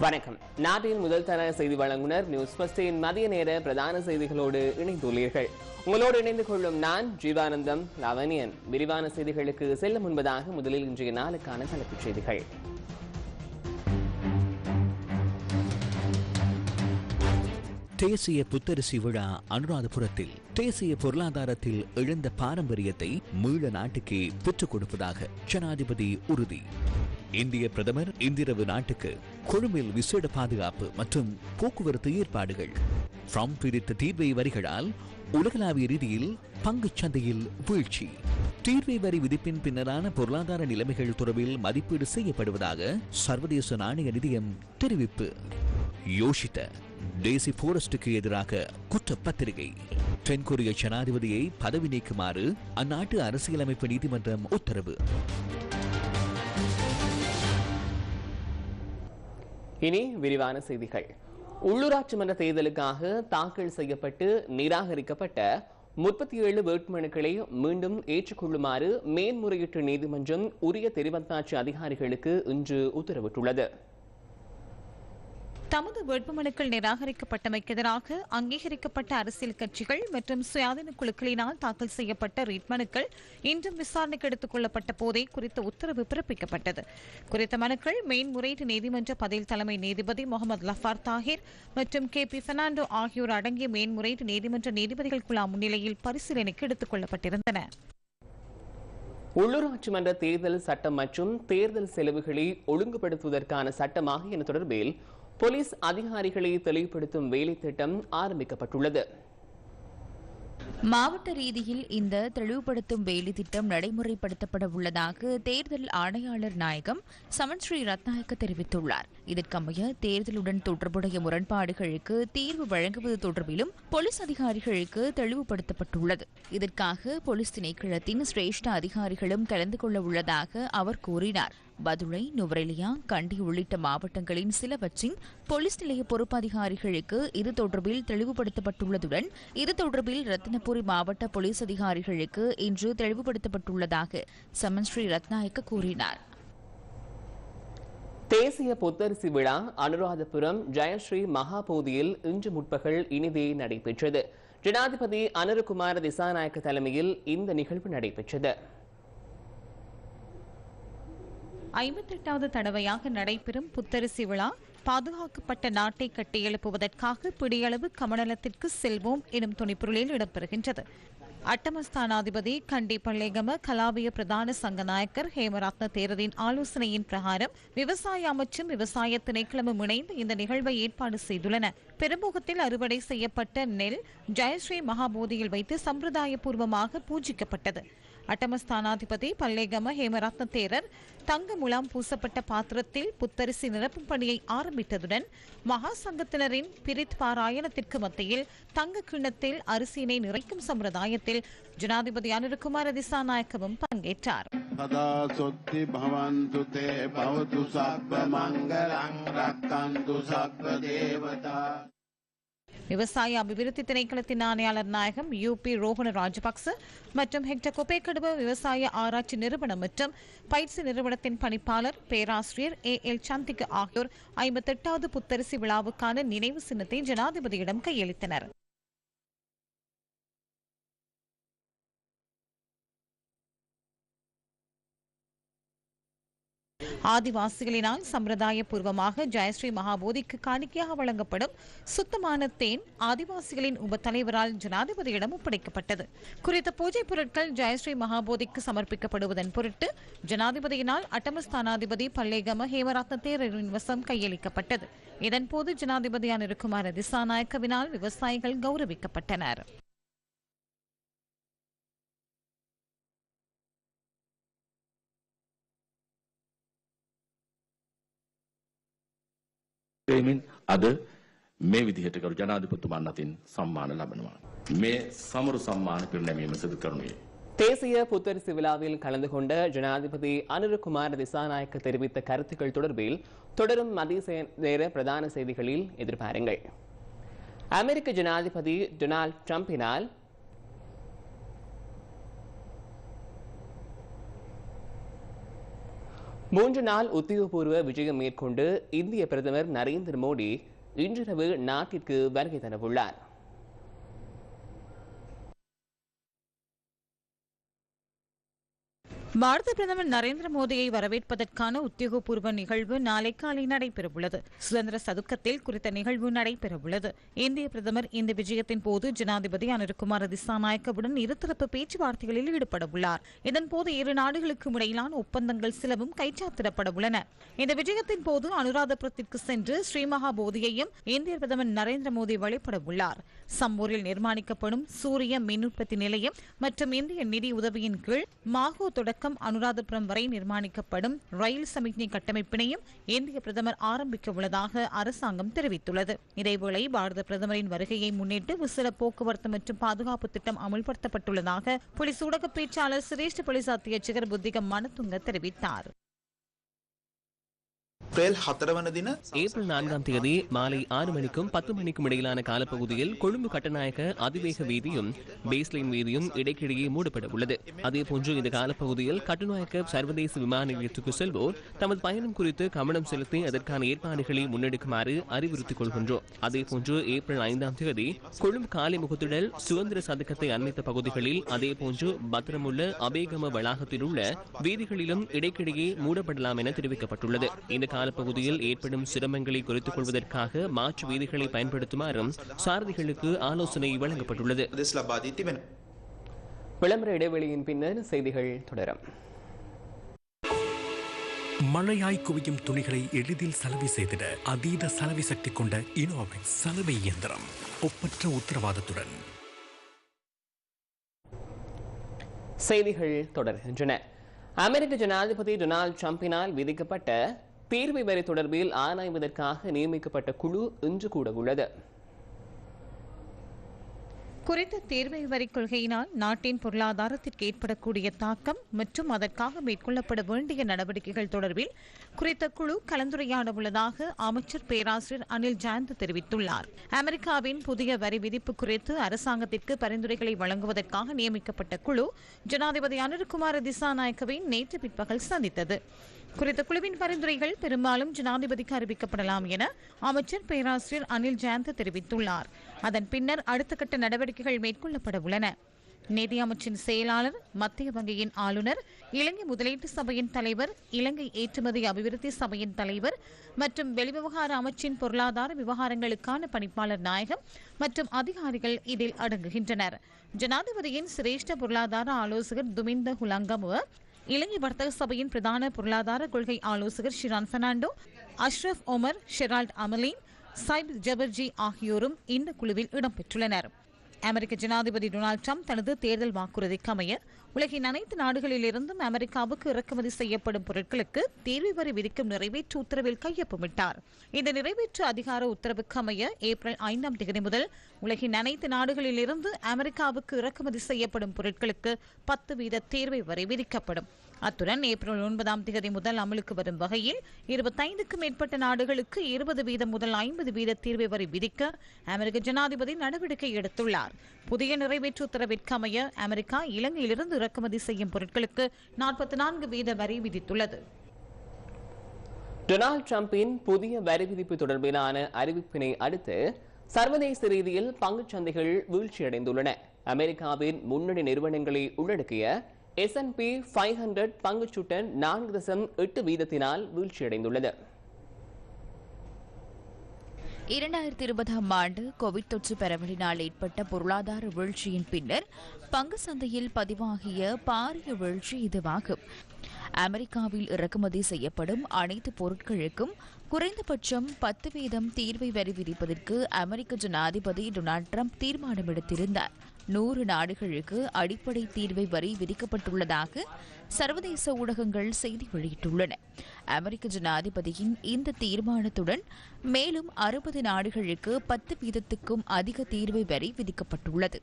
வணக்கம். நாட்டின் முதல் தர செய்தி வழங்குனர் நியூஸ் பஸ்டின் மதிய நேர பிரதான செய்திகளோடு இணைந்துள்ளீர்கள். உங்களோடு இணைந்து கொள்ளும் நான் ஜீவானந்தம் லவனியன் விரிவான செய்திகளுக்கு செல்ல முன்பதாக முதலில் இன்றைய நாளுக்கான தலைப்புச் செய்திகள். தேசிய புத்தரிசி விழா அனுராதபுரத்தில் தேசிய பொருளாதாரத்தில் இழந்த பாரம்பரியத்தை மீள நாட்டுக்கே பெற்றுக் கொடுப்பதாக ஜனாதிபதி உறுதி. இந்திய பிரதமர் இந்திரவு நாட்டுக்கு கொழும்பில் விசேட பாதுகாப்பு மற்றும் போக்குவரத்து ஏற்பாடுகள். ட்ரம்ப் விதித்த தீர்வை வரிகளால் உலகளாவிய ரீதியில் பங்குச் சந்தையில் வீழ்ச்சி. தீர்வை வரி விதிப்பின் பின்னரான பொருளாதார நிலைமைகள் தொடர்பில் மதிப்பீடு செய்யப்படுவதாக சர்வதேச நாணய நிதியம் தெரிவிப்பு. யோசித்த டேசி போரஸ்டுக்கு எதிராக குற்றப்பத்திரிகை. தென்கொரிய ஜனாதிபதியை பதவி நீக்குமாறு அந்நாட்டு அரசியலமைப்பு நீதிமன்றம் உத்தரவு. இனி விரிவான செய்திகள். உள்ளூராட்சி மன்ற தேர்தலுக்காக தாக்கல் செய்யப்பட்டு நிராகரிக்கப்பட்ட முப்பத்தி ஏழு வேட்புமனுக்களை மீண்டும் ஏற்றுக்கொள்ளுமாறு மேன்முறையீட்டு நீதிமன்றம் உரிய தெரிவத்தாட்சி அதிகாரிகளுக்கு இன்று உத்தரவிட்டுள்ளது. தமது வேட்புமனுக்கள் நிராகரிக்கப்பட்டமைக்கு எதிராக அங்கீகரிக்கப்பட்ட அரசியல் கட்சிகள் மற்றும் சுயாதீன குழுக்களினால் தாக்கல் செய்யப்பட்ட ரீட் மனுக்கள் இன்றும் விசாரணைக்கு எடுத்துக் கொள்ளப்பட்ட போதே குறித்த உத்தரவு பிறப்பிக்கப்பட்டது. குறித்த மனுக்கள் மேன்முறையீட்டு நீதிமன்ற பதில் தலைமை நீதிபதி முகமது லஃபார் தாஹிர் மற்றும் கே பி பெர்னாண்டோ ஆகியோர் அடங்கிய மேன்முறையீட்டு நீதிமன்ற நீதிபதிகள் குழா முன்னிலையில் பரிசீலனைக்கு எடுத்துக் கொள்ளப்பட்டிருந்தன. உள்ளூராட்சி மன்ற தேர்தல் சட்டம் மற்றும் தேர்தல் செலவுகளை ஒழுங்குபடுத்துவதற்கான சட்டமாக என தொடர்பில் போலீஸ் அதிகாரிகளை தெளிவுபடுத்தும் வேலை திட்டம் ஆரம்பிக்கப்பட்டுள்ளது. மாவட்ட ரீதியில் இந்த தெளிவுபடுத்தும் வேலை திட்டம் நடைமுறைப்படுத்தப்பட உள்ளதாக தேர்தல் ஆணையாளர் நாயகம் சமன் ஸ்ரீ ரத்நாயக்க தெரிவித்துள்ளார். இதற்கமைய தேர்தலுடன் தொடர்புடைய முரண்பாடுகளுக்கு தீர்வு வழங்குவது தொடர்பிலும் போலீஸ் அதிகாரிகளுக்கு தெளிவுபடுத்தப்பட்டுள்ளது. இதற்காக போலீஸ் திணைக்களத்தின் சிரேஷ்ட அதிகாரிகளும் கலந்து கொள்ள உள்ளதாக அவர் கூறினார். பதுளை நுவரெலியா கண்டி உள்ளிட்ட மாவட்டங்களின் சிலவற்றின் போலீஸ் நிலைய பொறுப்பு அதிகாரிகளுக்கு இது தொடர்பில் தெளிவுபடுத்தப்பட்டுள்ளதுடன் இது தொடர்பில் ரத்தினபுரி மாவட்ட போலீஸ் அதிகாரிகளுக்கு இன்று தெளிவுபடுத்தப்பட்டுள்ளதாக சமன் ஸ்ரீ ரத்நாயக்க கூறினார். தேசிய புத்தரிசி விழா அனுராதபுரம் ஜெயஸ்ரீ மகாபோதியில் இன்று முற்பகல் இனிதே நடைபெற்றது. ஜனாதிபதி அனுரகுமார திசாநாயக்க தலைமையில் இந்த நிகழ்வு நடைபெற்றது. ஐம்பத்தெட்டாவது தடவையாக நடைபெறும் புத்தரிசி விழா பாதுகாக்கப்பட்ட நாட்டை கட்டியெழுப்புவதற்காக பிடியளவு கமநலத்திற்கு செல்வோம் எனும் துணிப்பொருளில் இடம்பெறுகின்றது. அட்டமஸ்தானாதிபதி கண்டி பள்ளேகம கலாவிய பிரதான சங்கநாயக்கர் ஹேமரத்ன தேரரின் ஆலோசனையின் பிரகாரம் விவசாய அமைச்சும் விவசாய திணைக்களமும் இணைந்து இந்த நிகழ்வை ஏற்பாடு செய்துள்ளன. பெருமுகத்தில் அறுவடை செய்யப்பட்ட நெல் ஜெயஸ்ரீ மகாபோதியில் வைத்து சம்பிரதாயபூர்வமாக பூஜிக்கப்பட்டது. அட்டமஸ்தானாதிபதி பல்லேகம ஹேமரத்ன தேரர் தங்க முலாம் பூசப்பட்ட பாத்திரத்தில் புத்தரிசி நிரப்பும் பணியை ஆரம்பித்ததுடன் மகா சங்கத்தினரின் பிரித் பாராயணத்திற்கு மத்தியில் தங்க கிண்ணத்தில் அரிசியினை நிறைக்கும் சம்பிரதாயத்தில் ஜனாதிபதி அனுருகுமார திசாநாயக்கவும் பங்கேற்றார் सदा सुद्धि भवन्तु ते भवतु सर्वमङ्गलं रक्षन्तु सर्वदेवता விவசாய அபிவிருத்தி திணைக்களத்தின் ஆணையாளர் நாயகம் யூ பி ரோஹண ராஜபக்ச மற்றும் ஹெக்டர் கொபேக்கடுவ விவசாய ஆராய்ச்சி நிறுவனம் மற்றும் பயிற்சி நிறுவனத்தின் பணிப்பாளர் பேராசிரியர் ஏ எல் சந்திக்கு ஆகியோர் ஐம்பத்தெட்டாவது புத்தரிசி விழாவுக்கான நினைவு சின்னத்தை ஜனாதிபதியிடம் கையளித்தனர். ஆதிவாசிகளினால் சம்பிரதாய பூர்வமாக ஜெயஸ்ரீ மகாபோதிக்கு காணிக்கையாக வழங்கப்படும் சுத்தமான தேன் ஆதிவாசிகளின் உப தலைவரால் ஜனாதிபதியிடம் ஒப்படைக்கப்பட்டது. குறித்த பூஜை பொருட்கள் ஜெயஸ்ரீ மகாபோதிக்கு சமர்ப்பிக்கப்படுவதன் பொருட்டு ஜனாதிபதியினால் அட்டமஸ்தானாதிபதி பல்லேகம ஹேமரத்ன தேரரின் வசம் கையளிக்கப்பட்டது. இதன்போது ஜனாதிபதியான அனிருக்குமார திசாநாயக்கவினால் விவசாயிகள் கௌரவிக்கப்பட்டனர். එමින් අද මේ විදිහට කරු ජනාධිපතිතුමන් අතින් සම්මාන ලබනවා. මේ සමරු සම්මාන පිරිනැමීම සිදු කරනුයේ. தேசிய புத்தரிசி விழாவில் கலந்து கொண்ட ஜனாதிபதி அனுருகுமார் திசாநாயக்க தெரிவித்த கருத்துக்கள் தொடர்பில் தொடரும் மதிய நேர பிரதான செய்திகளில் எதிர்பாருங்கள் அமெரிக்க ஜனாதிபதி டொனால்ட் ட்ரம்பினால் மூன்று நாள் உத்தியோகபூர்வ விஜயம் மேற்கொண்டு இந்திய பிரதமர் நரேந்திர மோடி இன்றிரவு நாட்டிற்கு வருகை தரவுள்ளார். பாரத பிரதமர் நரேந்திர மோடியை வரவேற்பதற்கான உத்தியோகபூர்வ நிகழ்வு நாளை காலை நடைபெறவுள்ளது. சுதந்திர சதுக்கத்தில் குறித்த நிகழ்வு நடைபெறவுள்ளது. இந்திய பிரதமர் இந்த விஜயத்தின் போது ஜனாதிபதி அனிருக்குமார் திசாநாயக்கவுடன் இருதரப்பு பேச்சுவார்த்தைகளில் ஈடுபட உள்ளார் இதன்போது இரு நாடுகளுக்கும் இடையிலான ஒப்பந்தங்கள் சிலவும் கைச்சாத்திடப்பட உள்ளன இந்த விஜயத்தின் போது அனுராதபுரத்திற்கு சென்று ஸ்ரீமகா போதியையும் இந்திய பிரதமர் நரேந்திர மோடி வழிபட உள்ளார் சம்பூரில் நிர்மாணிக்கப்படும் சூரிய மின் உற்பத்தி நிலையம் மற்றும் இந்திய நிதி உதவியின் கீழ் மாகோ தொடக்கம் அனுராதபுரம் வரை நிர்மாணிக்கப்படும் ரயில் சமிக்ஞை கட்டமைப்பினையும் இந்திய பிரதமர் ஆரம்பிக்க உள்ளதாக அரசாங்கம் தெரிவித்துள்ளது. இதேவேளை பாரத பிரதமரின் வருகையை முன்னிட்டு விசில போக்குவரத்து மற்றும் பாதுகாப்பு திட்டம் அமல்படுத்தப்பட்டுள்ளதாக போலீஸ் ஊடக பேச்சாளர் சிரேஷ்ட போலீஸ் சிகர் புத்திகம் மனதுங்க தெரிவித்தார். ஏப்ரல் நான்காம் தேதி மாலை ஆறு மணிக்கும் பத்து மணிக்கும் இடையிலான காலப்பகுதியில் கொழும்பு கட்டநாயக அதிவேக வீதியும் பேஸ்லைன் வீதியும் இடைக்கிடையே மூடப்பட உள்ளது. அதேபோன்று இந்த காலப்பகுதியில் கட்டுநாயக்க சர்வதேச விமான நிலையத்துக்கு செல்வோர் தமது பயணம் குறித்து கவனம் செலுத்தி அதற்கான ஏற்பாடுகளை முன்னெடுக்குமாறு அறிவுறுத்திக் கொள்கின்றோம். அதேபோன்று ஏப்ரல் ஐந்தாம் தேதி கொழும்பு காலை முகத்துடல் சுதந்திர சதுக்கத்தை அண்மித்த பகுதிகளில் அதேபோன்று பத்திரமுள்ள அபேகம வளாகத்தில் உள்ள வீதிகளிலும் இடைக்கிடையே மூடப்படலாம் என தெரிவிக்கப்பட்டுள்ளது. இந்த காலப்பகுதியில் ஏற்படும் சிரமங்களை குறைத்துக் கொள்வதற்காக மாற்று வீதிகளை பயன்படுத்துமாறும் சாரதிகளுக்கு ஆலோசனை வழங்கப்பட்டுள்ளது. விளம்பர இடைவெளியின் பின்னர் செய்திகள் தொடரும். மழையாய் குவியும் துணிகளை எளிதில் சலவை செய்திட அதீத சலவை சக்தி கொண்ட இனோவெக்ஸ் சலவை இயந்திரம். ஒப்பற்ற உத்தரவாதத்துடன். செய்திகள் தொடர்கின்றன. அமெரிக்க ஜனாதிபதி டொனால்டு டிரம்பினால் விதிக்கப்பட்ட தீர்வை வரி தொடர்பில் ஆராய்வதற்காக நியமிக்கப்பட்ட குழு இன்று கூட உள்ளது. குறித்த தேர்வை வரி கொள்கையினால் நாட்டின் பொருளாதாரத்திற்கு ஏற்படக்கூடிய தாக்கம் மற்றும் அதற்காக மேற்கொள்ளப்பட வேண்டிய நடவடிக்கைகள் தொடர்பில் குறித்த குழு கலந்துரையாட உள்ளதாக அமைச்சர் பேராசிரியர் அனில் ஜாயந்த் தெரிவித்துள்ளார். அமெரிக்காவின் புதிய வரி விதிப்பு குறித்து அரசாங்கத்திற்கு பரிந்துரைகளை வழங்குவதற்காக நியமிக்கப்பட்ட குழு ஜனாதிபதி அனுர்குமார திசாநாயக்கவை நேற்று பிற்பகல் சந்தித்தது. குறித்த குழுவின் பரிந்துரைகள் பெரும்பாலும் ஜனாதிபதிக்கு அறிவிக்கப்படலாம் என அமைச்சர் பேராசிரியர் அனில் ஜெயந்த் தெரிவித்துள்ளார். அதன் பின்னர் அடுத்த கட்ட நடவடிக்கைகள் மேற்கொள்ளப்பட உள்ளன. நிதி அமைச்சின் செயலாளர் மத்திய வங்கியின் ஆளுநர் இலங்கை முதலீட்டு சபையின் தலைவர் இலங்கை ஏற்றுமதி அபிவிருத்தி சபையின் தலைவர் மற்றும் வெளிவிவகார அமைச்சின் பொருளாதார விவகாரங்களுக்கான பணிப்பாளர் நாயகம் மற்றும் அதிகாரிகள் இதில் அடங்குகின்றனர். ஜனாதிபதியின் சிரேஷ்ட பொருளாதார ஆலோசகர் துமிந்த ஹுலங்கமுவ இலங்கை வர்த்தக சபையின் பிரதான பொருளாதார கொள்கை ஆலோசகர் ஷிரான் பெர்னாண்டோ அஷ்ரப் ஒமர் ஷெரால்ட் அமலீன் சைப் ஜபர்ஜி ஆகியோரும் இந்த குழுவில் இடம்பெற்றுள்ளனர் அமெரிக்க ஜனாதிபதி டொனால்டு ட்ரம்ப் தனது தேர்தல் வாக்குறுதிக்கு அமைய உலகின் அனைத்து நாடுகளிலிருந்தும் அமெரிக்காவுக்கு இறக்குமதி செய்யப்படும் பொருட்களுக்கு தேர்வு வரி விதிக்கும் நிறைவேற்று உத்தரவில் கையொப்பமிட்டார். இந்த நிறைவேற்று அதிகார உத்தரவுக்கு அமைய ஏப்ரல் ஐந்தாம் தேதி முதல் உலகின் அனைத்து நாடுகளிலிருந்து அமெரிக்காவுக்கு இறக்குமதி செய்யப்படும் பொருட்களுக்கு பத்து வீத தேர்வை வரி விதிக்கப்படும். அத்துடன் ஏப்ரல் ஒன்பதாம் தேதி முதல் அமலுக்கு வரும் வகையில் இருபத்தைந்துக்கும் மேற்பட்ட நாடுகளுக்கு இருபது வீதம் முதல் ஐம்பது வீத தீர்வை வரி விதிக்க அமெரிக்க ஜனாதிபதி நடவடிக்கை எடுத்துள்ளார். புதிய நிறைவேற்று உத்தரவிற்கு அமைய அமெரிக்கா இலங்கையிலிருந்து இறக்குமதி செய்யும் பொருட்களுக்கு நாற்பத்தி நான்கு வீத வரி விதித்துள்ளது. டொனால்டு டிரம்பின் புதிய வரி விதிப்பு தொடர்பிலான அறிவிப்பினை அடுத்து சர்வதேச ரீதியில் பங்குச்சந்தைகள் வீழ்ச்சியடைந்துள்ளன. அமெரிக்காவின் முன்னணி நிறுவனங்களை உள்ளடக்கிய S&P 500 ஹண்ட்ரட் பங்குச்சூட்டன் நான்கு தசம் எட்டு வீதத்தினால் வீழ்ச்சியடைந்துள்ளது. இரண்டாயிரத்தி இருபதாம் ஆண்டு கோவிட் தொற்று பரவலினால் ஏற்பட்ட பொருளாதார வீழ்ச்சியின் பின்னர் பங்கு சந்தையில் பதிவாகிய பாரிய வீழ்ச்சி இதுவாகும். அமெரிக்காவில் இறக்குமதி செய்யப்படும் அனைத்து பொருட்களுக்கும் குறைந்தபட்சம் பத்து வீதம் தீர்வை வரி விதிப்பதற்கு அமெரிக்க ஜனாதிபதி டொனால்ட் ட்ரம்ப் தீர்மானம் எடுத்திருந்தார் நூறு நாடுகளுக்கு அடிப்படை தீர்வை வரி விதிக்கப்பட்டுள்ளதாக சர்வதேச ஊடகங்கள் செய்தி வெளியிட்டுள்ளன. அமெரிக்க ஜனாதிபதியின் இந்த தீர்மானத்துடன் மேலும் அறுபது நாடுகளுக்கு பத்து வீதத்துக்கும் அதிக தீர்வை வரி விதிக்கப்பட்டுள்ளது.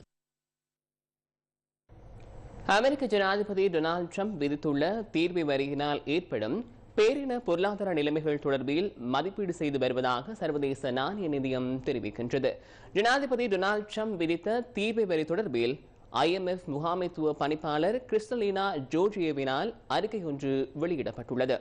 அமெரிக்க ஜனாதிபதி டொனால்டு ட்ரம்ப் விதித்துள்ள தீர்வை வரியினால் ஏற்படும் பேரின பொருளாதார நிலைமைகள் தொடர்பில் மதிப்பீடு செய்து வருவதாக சர்வதேச நாணய நிதியம் தெரிவிக்கின்றது. ஜனாதிபதி டொனால்டு ட்ரம்ப் விதித்த தீர்வை வரி தொடர்பில் ஐஎம்எஃப் முகாமைத்துவ பணிப்பாளர் கிறிஸ்டலினா ஜோர்ஜியவினால் அறிக்கை ஒன்று வெளியிடப்பட்டுள்ளது.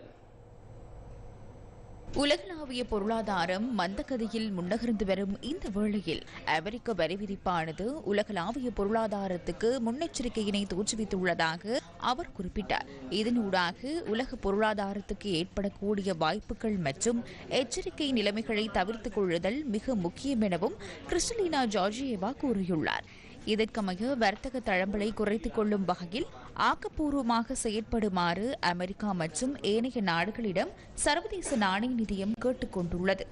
உலகளாவிய பொருளாதாரம் மந்தகதியில் முன்னகர்ந்து வரும் இந்த வேளையில் அமெரிக்க வரி விதிப்பானது உலகளாவிய பொருளாதாரத்துக்கு முன்னெச்சரிக்கையினை தோற்றுவித்துள்ளதாக அவர் குறிப்பிட்டார். இதனூடாக உலக பொருளாதாரத்துக்கு ஏற்படக்கூடிய வாய்ப்புகள் மற்றும் எச்சரிக்கை நிலைமைகளை தவிர்த்துக் கொள்ளுதல் மிக முக்கியம் எனவும் கிறிஸ்டலினா ஜார்ஜியேவா கூறியுள்ளார். இதற்கமைய வர்த்தக தளம்பலை குறைத்துக் கொள்ளும் வகையில் ஆக்கப்பூர்வமாக செயற்படுமாறு அமெரிக்கா மற்றும் ஏனைய நாடுகளிடம் சர்வதேச நாணய நிதியம் கேட்டுக் கொண்டுள்ளது.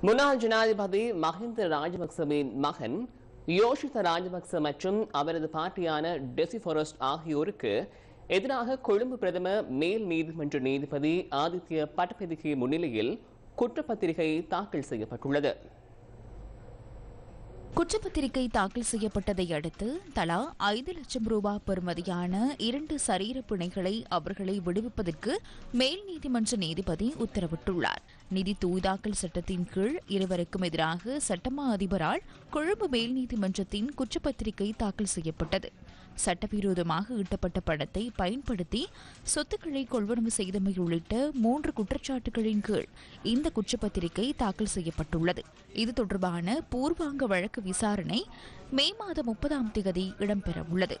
முன்னாள் ஜனாதிபதி மஹிந்த ராஜபக்சவின் மகன் யோஷித ராஜபக்ச மற்றும் அவரது பார்ட்டியான டெசி ஆகியோருக்கு எதிராக கொழும்பு பிரதம மேல் நீதிமன்ற நீதிபதி ஆதித்ய பட்டபதிக்கு முன்னிலையில் குற்றப்பத்திரிகை தாக்கல் செய்யப்பட்டுள்ளது. குற்றப்பத்திரிகை தாக்கல் செய்யப்பட்டதை அடுத்து தலா ஐந்து லட்சம் ரூபாய் பெறுமதியான இரண்டு சரீர பிணைகளை அவர்களை விடுவிப்பதற்கு மேல் நீதிமன்ற நீதிபதி உத்தரவிட்டுள்ளார். நிதி தூய்தாக்கல் சட்டத்தின் கீழ் இருவருக்கும் எதிராக சட்டமா அதிபரால் கொழும்பு மேல் நீதிமன்றத்தின் குற்றப்பத்திரிகை தாக்கல் செய்யப்பட்டது. சட்டவிரோதமாக ஈட்டப்பட்ட பணத்தை பயன்படுத்தி சொத்துக்களை கொள்வனவு செய்தமை உள்ளிட்ட மூன்று குற்றச்சாட்டுகளின் கீழ் இந்த குற்றப்பத்திரிகை தாக்கல் செய்யப்பட்டுள்ளது. இது தொடர்பான பூர்வாங்க வழக்கு விசாரணை மே மாதம் முப்பதாம் தேதி இடம்பெறவுள்ளது.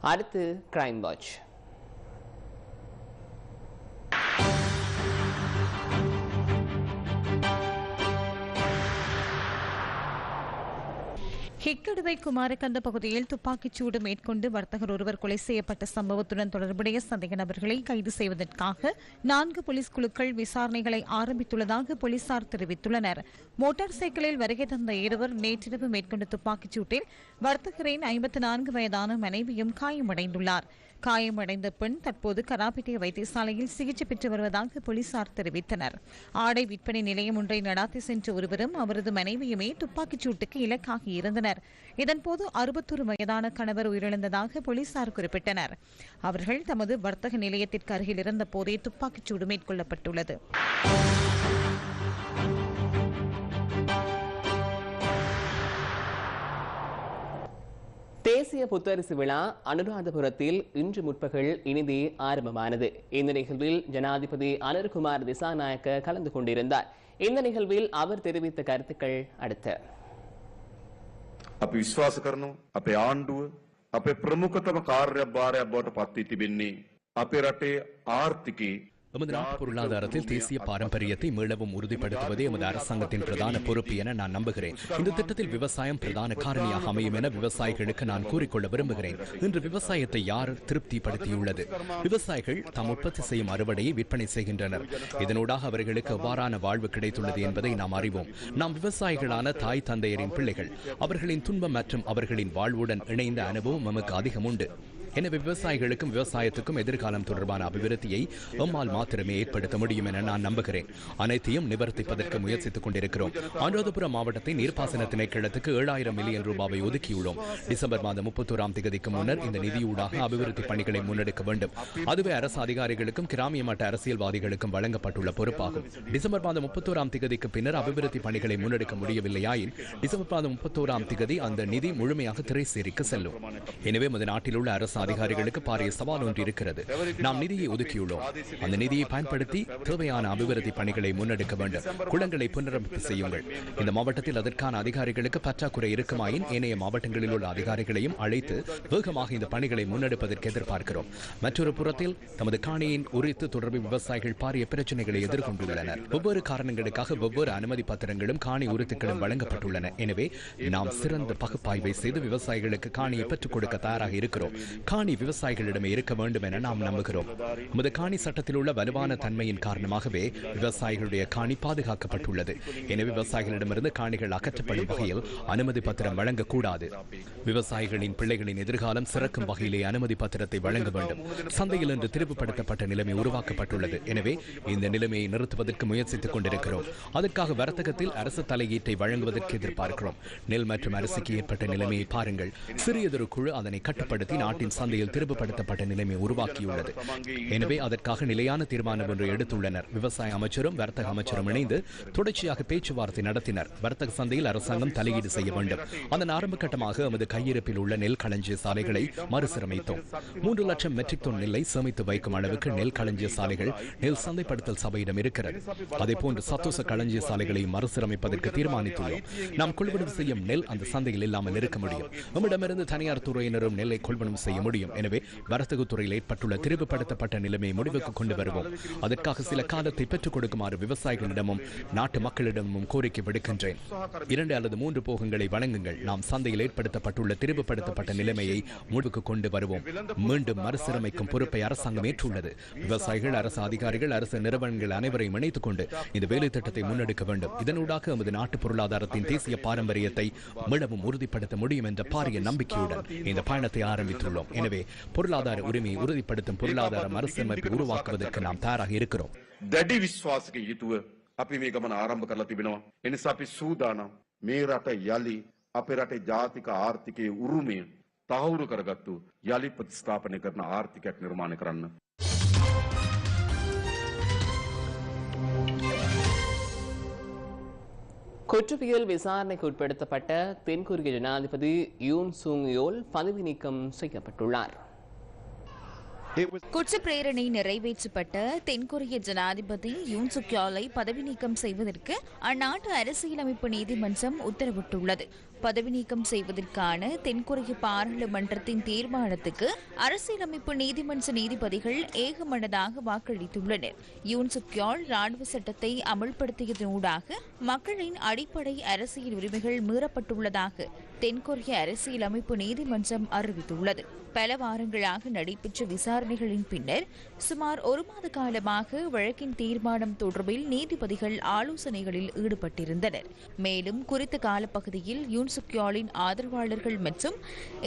அடுத்து கிரைம் வாட்ச் ஹிக்கடுவை குமாரகந்த பகுதியில் துப்பாக்கிச் சூடு மேற்கொண்டு வர்த்தகர் ஒருவர் கொலை செய்யப்பட்ட சம்பவத்துடன் தொடர்புடைய சந்தேக நபர்களை கைது செய்வதற்காக நான்கு போலீஸ் குழுக்கள் விசாரணைகளை ஆரம்பித்துள்ளதாக போலீசார் தெரிவித்துள்ளனர். மோட்டார் சைக்கிளில் வருகை தந்த இருவர் நேற்றிரவு மேற்கொண்ட துப்பாக்கிச் சூட்டில் வர்த்தகரின் ஐம்பத்தி நான்கு வயதான மனைவியும் காயமடைந்துள்ளார். காயமடைந்த பெண் தற்போது கராபிட்டிய வைத்தியசாலையில் சிகிச்சை பெற்று வருவதாக போலீசார் தெரிவித்தனர். ஆடை விற்பனை நிலையம் ஒன்றை நடாத்தி சென்ற ஒருவரும் அவரது மனைவியுமே துப்பாக்கிச் சூட்டுக்கு இலக்காகி இருந்தனர். இதன்போது அறுபத்தொரு வயதான கணவர் உயிரிழந்ததாக போலீசார் குறிப்பிட்டனர். அவர்கள் தமது வர்த்தக நிலையத்திற்கு அருகில் இருந்த போதே துப்பாக்கிச் சூடு மேற்கொள்ளப்பட்டுள்ளது. தேசிய புத்தரிசு விழா அனுராதபுரத்தில் இன்று முற்பகல் இனிதே ஆரம்பமானது இந்த நிகழ்வில் ஜனாதிபதி அனில்குமார் திசாநாயக்க கலந்து கொண்டிருந்தார் இந்த நிகழ்வில் அவர் தெரிவித்த கருத்துக்கள் அடுத்து අපි විශ්වාස කරනවා අපේ ආණ්ඩුව අපේ ප්‍රමුඛතම කාර්යභාරයක් බවට පත්වී තිබෙන්නේ අපේ රටේ ආර්ථිකයේ எமது நாட்டு பொருளாதாரத்தில் தேசிய பாரம்பரியத்தை மீளவும் உறுதிப்படுத்துவதே எமது அரசாங்கத்தின் பிரதான பொறுப்பு என நான் நம்புகிறேன். இந்த திட்டத்தில் விவசாயம் பிரதான காரணியாக அமையும் என விவசாயிகளுக்கு நான் கூறிக்கொள்ள விரும்புகிறேன். இன்று விவசாயத்தை யார் திருப்திப்படுத்தியுள்ளது? விவசாயிகள் தாம் உற்பத்தி செய்யும் அறுவடையை விற்பனை செய்கின்றனர். இதனூடாக அவர்களுக்கு எவ்வாறான வாழ்வு கிடைத்துள்ளது என்பதை நாம் அறிவோம். நாம் விவசாயிகளான தாய் தந்தையரின் பிள்ளைகள் அவர்களின் துன்பம் மற்றும் அவர்களின் வாழ்வுடன் இணைந்த அனுபவம் நமக்கு அதிகம் உண்டு எனவே விவசாயிகளுக்கும் விவசாயத்துக்கும் எதிர்காலம் தொடர்பான அபிவிருத்தியை எம்மால் மாத்திரமே ஏற்படுத்த முடியும் என நான் நம்புகிறேன். அனைத்தையும் நிவர்த்திப்பதற்கு முயற்சித்துக் கொண்டிருக்கிறோம். அனுராதபுரம் மாவட்டத்தை நீர்ப்பாசன திணைக்களத்துக்கு ஏழாயிரம் மில்லியன் ரூபாவை ஒதுக்கியுள்ளோம். டிசம்பர் மாதம் முப்பத்தோராம் தேதிக்கு முன்னர் இந்த நிதியூடாக அபிவிருத்தி பணிகளை முன்னெடுக்க வேண்டும். அதுவே அரசு அதிகாரிகளுக்கும் கிராமிய மட்ட அரசியல்வாதிகளுக்கும் வழங்கப்பட்டுள்ள பொறுப்பாகும். டிசம்பர் மாதம் முப்பத்தோராம் தேதிக்கு பின்னர் அபிவிருத்தி பணிகளை முன்னெடுக்க முடியவில்லையாயின் டிசம்பர் மாதம் முப்பத்தோராம் தேதி அந்த நிதி முழுமையாக திரைசேரிக்கு செல்லும். எனவே நமது நாட்டில் உள்ள அரசு அதிகாரிகளுக்கு பாரிய சவால் ஒன்று இருக்கிறது நாம் நிதியை ஒதுக்கியுள்ளோம். அந்த நிதியை பயன்படுத்தி தேவையான அபிவிருத்தி பணிகளை முன்னெடுக்க வேண்டும். குளங்களை புனரமைப்பு செய்யுங்கள். இந்த மாவட்டத்தில் அதற்கான அதிகாரிகளுக்கு பற்றாக்குறை இருக்குமாயின் ஏனைய மாவட்டங்களில் உள்ள அதிகாரிகளையும் அழைத்து வேகமாக இந்த பணிகளை முன்னெடுப்பதற்கு எதிர்பார்க்கிறோம். மற்றொரு புறத்தில் தமது காணியின் உரித்து தொடர்பில் விவசாயிகள் பாரிய பிரச்சனைகளை எதிர்கொண்டுள்ளனர். ஒவ்வொரு காரணங்களுக்காக ஒவ்வொரு அனுமதி பத்திரங்களும் காணி உரித்துக்களும் வழங்கப்பட்டுள்ளன. எனவே நாம் சிறந்த பகுப்பாய்வை செய்து விவசாயிகளுக்கு காணியை பெற்றுக் கொடுக்க தயாராக இருக்கிறோம். காணி விவசாயிகளிடம் இருக்க வேண்டும் என நாம் நம்புகிறோம். நமது காணி சட்டத்தில் உள்ள வலுவான தன்மையின் காரணமாகவே விவசாயிகளுடைய காணி பாதுகாக்கப்பட்டுள்ளது. எனவே விவசாயிகளிடமிருந்து காணிகள் அகற்றப்படும் வகையில் அனுமதி பத்திரம் வழங்கக்கூடாது. விவசாயிகளின் பிள்ளைகளின் எதிர்காலம் சிறக்கும் வகையிலே அனுமதி பத்திரத்தை வழங்க வேண்டும். சந்தையில் இன்று திருப்புப்படுத்தப்பட்ட நிலைமை உருவாக்கப்பட்டுள்ளது. எனவே இந்த நிலைமையை நிறுத்துவதற்கு முயற்சித்துக் கொண்டிருக்கிறோம். அதற்காக வர்த்தகத்தில் அரசு தலையீட்டை வழங்குவதற்கு எதிர்பார்க்கிறோம். நெல் மற்றும் அரிசிக்கு ஏற்பட்ட நிலைமையை பாருங்கள். சிறியதொரு குழு அதனை கட்டுப்படுத்தி நாட்டின் சந்தையில் திரும்பப்படுத்தப்பட்ட நிலைமை உருவாக்கியுள்ளது. எனவே அதற்காக நிலையான தீர்மானம் ஒன்று எடுத்துள்ளனர். விவசாய அமைச்சரும் வர்த்தக அமைச்சரும் இணைந்து தொடர்ச்சியாக பேச்சுவார்த்தை நடத்தினர். வர்த்தக சந்தையில் அரசாங்கம் தலையீடு செய்ய வேண்டும். அதன் ஆரம்ப கட்டமாக எமது கையிருப்பில் உள்ள நெல் களஞ்சிய சாலைகளை மறுசீரமைத்தோம். மூன்று லட்சம் மெட்ரிக் டன் நெல்லை சேமித்து வைக்கும் அளவுக்கு நெல் களஞ்சிய சாலைகள் நெல் சந்தைப்படுத்தல் சபையிடம் இருக்கிறது. அதேபோன்று சத்தோச களஞ்சிய சாலைகளை மறுசீரமைப்பதற்கு தீர்மானித்துள்ளோம். நாம் கொள்வனம் செய்யும் நெல் அந்த சந்தையில் இல்லாமல் இருக்க முடியும். நம்மிடமிருந்து தனியார் துறையினரும் நெல்லை கொள்வனம் செய்ய முடியும் முடியும். எனவே வர்த்தக துறையில் ஏற்பட்டுள்ள திரும்பப்படுத்தப்பட்ட நிலைமையை முடிவுக்கு கொண்டு வருவோம். அதற்காக சில காலத்தை பெற்றுக் கொடுக்குமாறு விவசாயிகளிடமும் நாட்டு மக்களிடமும் கோரிக்கை விடுக்கின்றேன். இரண்டு அல்லது மூன்று போகங்களை வழங்குங்கள். நாம் சந்தையில் ஏற்படுத்தப்பட்டுள்ள திரும்பப்படுத்தப்பட்ட நிலைமையை முடிவுக்கு கொண்டு வருவோம். மீண்டும் மறுசீரமைக்கும் பொறுப்பை அரசாங்கம் ஏற்றுள்ளது. விவசாயிகள் அரசு அதிகாரிகள் அரசு நிறுவனங்கள் அனைவரையும் இணைத்துக் கொண்டு இந்த வேலை திட்டத்தை முன்னெடுக்க வேண்டும். இதனூடாக எமது நாட்டு பொருளாதாரத்தின் தேசிய பாரம்பரியத்தை மிளவும் உறுதிப்படுத்த முடியும் என்ற பாரிய நம்பிக்கையுடன் இந்த பயணத்தை ஆரம்பித்துள்ளோம். எனவே பொருளாதார உரிமையை உறுதிப்படுத்தும் பொருளாதார மறுசீரமைப்பை உருவாக்குவதற்கு நாம் தயாராக இருக்கிறோம் දැඩි විශ්වාසක යුතුව අපි මේ ගමන ආරම්භ කරලා තිබෙනවා. එනිසා අපි සූදානම් මේ රට යලි අපේ රටේ ජාතික ආර්ථිකයේ උරුමය තහවුරු කරගත්තු යලි ප්‍රතිස්ථාපනය කරන ආර්ථිකයක් නිර්මාණය කරන්න. குற்றவியல் விசாரணைக்கு உட்படுத்தப்பட்ட தென்கொரிய ஜனாதிபதி யூன் சுங் யோல் பதவி நீக்கம் செய்யப்பட்டுள்ளார். குற்ற பிரேரணை நிறைவேற்றப்பட்ட தென்கொரிய ஜனாதிபதி யூன் சுக்யாலை பதவி நீக்கம் செய்வதற்கு அந்நாட்டு அரசியலமைப்பு நீதிமன்றம் உத்தரவிட்டுள்ளது. பதவி நீக்கம் செய்வதற்கான தென்கொரிய பாராளுமன்றத்தின் தீர்மானத்துக்கு அரசியலமைப்பு நீதிமன்ற நீதிபதிகள் ஏகமனதாக வாக்களித்துள்ளனர். யூன் சுக்யால் ராணுவ சட்டத்தை அமல்படுத்தியதனூடாக மக்களின் அடிப்படை அரசியல் உரிமைகள் மீறப்பட்டுள்ளதாக தென்கொரிய அரசியலமைப்பு நீதிமன்றம் அறிவித்துள்ளது. பல வாரங்களாக நடைபெற்ற விசாரணைகளின் பின்னர் சுமார் ஒரு மாத காலமாக வழக்கின் தீர்மானம் தொடர்பில் நீதிபதிகள் ஆலோசனைகளில் ஈடுபட்டிருந்தனர். மேலும் குறித்த காலப்பகுதியில் யூன் சுக்யாலின் ஆதரவாளர்கள் மற்றும்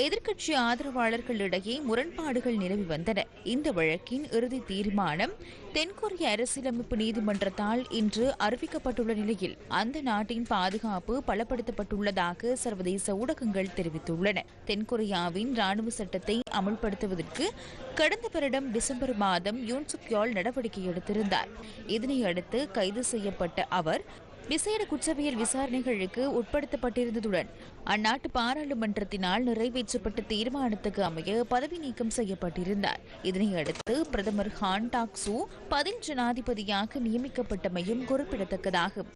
எதிர்க்கட்சி ஆதரவாளர்களிடையே முரண்பாடுகள் நிலவி வந்தன. இந்த வழக்கின் இறுதி தீர்மானம் தென்கொரிய அரசியலமைப்பு நீதிமன்றத்தால் இன்று அறிவிக்கப்பட்டுள்ள நிலையில் அந்த நாட்டின் பாதுகாப்பு பலப்படுத்தப்பட்டுள்ளதாக சர்வதேச ஊடகங்கள் தெரிவித்துள்ளன. தென்கொரியாவின் ராணுவ சட்டத்தை அமல்படுத்துவதற்கு கடந்த வருடம் டிசம்பர் மாதம் யூன் சுக்யால் நடவடிக்கை எடுத்திருந்தார். இதனையடுத்து கைது செய்யப்பட்ட அவர் விசேட குற்றவியல் விசாரணைகளுக்கு உட்படுத்தப்பட்டிருந்ததுடன் அந்நாட்டு பாராளுமன்றத்தினால் நிறைவேற்றப்பட்ட தீர்மானத்துக்கு அமைய பதவி நீக்கம் செய்யப்பட்டிருந்தார். இதனையடுத்து பிரதமர் ஹான் டாக்ஸு பதில் ஜனாதிபதியாக நியமிக்கப்பட்டமையும் குறிப்பிடத்தக்கதாகும்.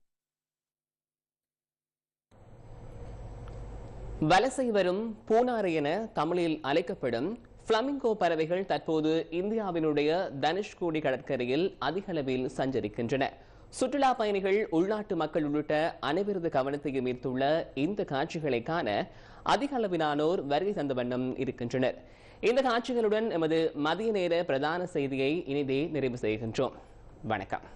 வலசை வரும் பூனாறு என தமிழில் அழைக்கப்படும் பிளமிங்கோ பறவைகள் தற்போது இந்தியாவினுடைய தனுஷ்கோடி கடற்கரையில் அதிகளவில் சஞ்சரிக்கின்றன. சுற்றுலா பயணிகள் உள்நாட்டு மக்கள் உள்ளிட்ட அனைவரது கவனத்தையும் ஈர்த்துள்ள இந்த காட்சிகளை காண அதிக அளவிலானோர் வருகை தந்த வண்ணம் இருக்கின்றனர். இந்த காட்சிகளுடன் எமது மதிய நேர பிரதான செய்தியை இனிதே நிறைவு செய்கின்றோம். வணக்கம்.